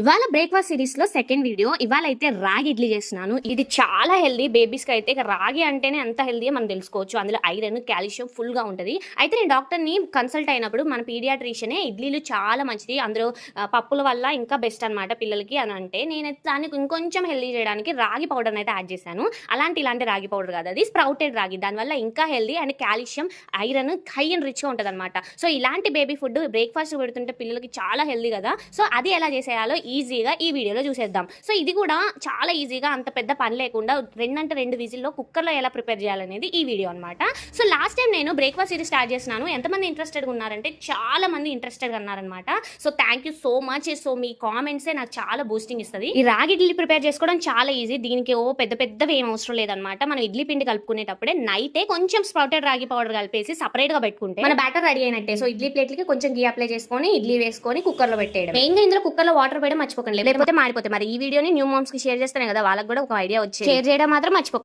ఇవాళ బ్రేక్ఫాస్ట్ సిరీస్లో second video ఇవాళ అయితే రాగి ఇడ్లీ చేస్తున్నాను. ఇది చాలా హెల్దీ బేబీస్కి అయితే ఇక రాగి అంటేనే అంత హెల్దీ మనం తెలుసుకోవచ్చు. అందులో ఐరన్ కాల్షియం ఫుల్గా ఉంటుంది. అయితే నేను డాక్టర్ని కన్సల్ట్ అయినప్పుడు మన పీడియాట్రిషియనే ఇడ్లీలు చాలా మంచిది. అందులో పప్పుల వల్ల ఇంకా బెస్ట్ అనమాట పిల్లలకి అని అంటే నేనైతే దానికి ఇంకొంచెం హెల్దీ చేయడానికి రాగి పౌడర్ని అయితే యాడ్ చేశాను. అలాంటి ఇలాంటి రాగి పౌడర్ కాదు అది. స్ప్రౌటెడ్ రాగి. దానివల్ల ఇంకా healthy and calcium iron high and రిచ్గా ఉంటుంది అనమాట సో ఇలాంటి బేబీ ఫుడ్ బ్రేక్ఫాస్ట్ పెడుతుంటే పిల్లలకి చాలా హెల్దీ కదా. సో అది ఎలా చేసేయాలో ఈజీగా ఈ వీడియోలో చూసేద్దాం. సో ఇది కూడా చాలా ఈజీగా అంత పెద్ద పని లేకుండా రెండంటే రెండు విజిల్లో కుక్కర్లో ఎలా ప్రిపేర్ చేయాలనేది ఈ వీడియో అనమాట సో లాస్ట్ టైం నేను బ్రేక్ఫాస్ట్ సిరీస్ స్టార్ట్ చేసినాను. ఎంతమంది ఇంట్రెస్టెడ్గా ఉన్నారంటే చాలా మంది ఇంట్రెస్టెడ్గా ఉన్నారనమాట so thank you so much so మీ కామెంట్సే నాకు చాలా బూస్టింగ్ ఇస్తుంది. ఈ రాగి ఇడ్లీ ప్రిపేర్ చేసుకోవడం చాలా ఈజీ. దీనికి ఓ పెద్ద పెద్దవి ఏం అవసరం లేదనమాట మనం ఇడ్లీ పిండి కలుపుకునేటప్పుడే నైటే కొంచెం స్ప్రౌటెడ్ రాగి పౌడర్ కలిపేసి సపరేట్గా పెట్టుకుంటే మన బ్యాటర్ రెడీ అయినట్టే. సో ఇడ్లీ ప్లేట్లకి కొంచెం గీ అప్లై చేసుకొని ఇడ్లీ వేసుకొని కుక్కర్లో పెట్టేయడం మెయిన్గా ఇందులో కుక్కర్లో వాటర్ పెట్టి మర్చిపోకండి. లేకపోతే మాడిపోతే మరి ఈ వీడియోని న్యూ మామ్స్కి షేర్ చేస్తేనే కదా వాళ్ళకి కూడా ఒక ఐడియా వచ్చి షేర్ చేయడం మాత్రం మర్చిపోకండి